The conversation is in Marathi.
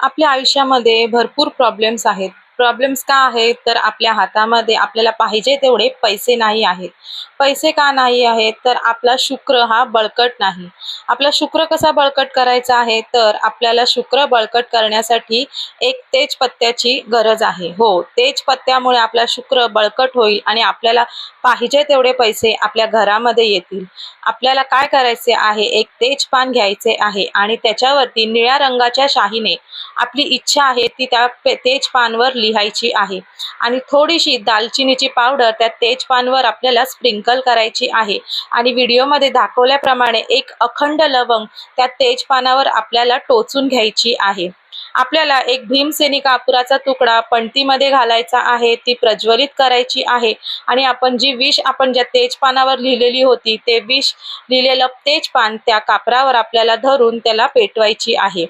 आपल्या आयुष्यामध्ये भरपूर प्रॉब्लेम्स आहेत. प्रॉब्लेम्स का आहेत तर आपल्या हातामध्ये आपल्याला पाहिजे तेवढे पैसे नाही आहेत. पैसे का नाही आहेत? तर आपला शुक्र हा बळकट नाही. आपला शुक्र कसा बळकट करायचा आहे? तर आपल्याला शुक्र बळकट करण्यासाठी एक तेजपत्त्याची गरज आहे. हो तेजपत्त्यामुळे आपला शुक्र बळकट होईल आणि आपल्याला पाहिजे तेवढे पैसे आपल्या घरामध्ये येतील. आपल्याला काय करायचे आहे? एक तेजपान घ्यायचे आहे आणि त्याच्यावरती निळ्या रंगाच्या शाहीने आपली इच्छा आहे ती त्या तेज तेजपानवर लिहायची आहे. आणि थोडीशी दालचिनीची पावडर त्या तेजपानवर आपल्याला स्प्रिंकल करायची आहे. आणि व्हिडिओमध्ये दाखवल्याप्रमाणे एक अखंड लवंग त्या तेजपानावर आपल्याला टोचून घ्यायची आहे. आपल्याला एक भीमसेनी कापुराचा तुकडा पणतीमध्ये घालायचा आहे. ती प्रज्वलित करायची आहे. आणि आपण जी विष आपण ज्या तेजपानावर लिहिलेली होती ते विष लिहिलेलं तेजपान त्या कापरावर आपल्याला धरून त्याला पेटवायची आहे.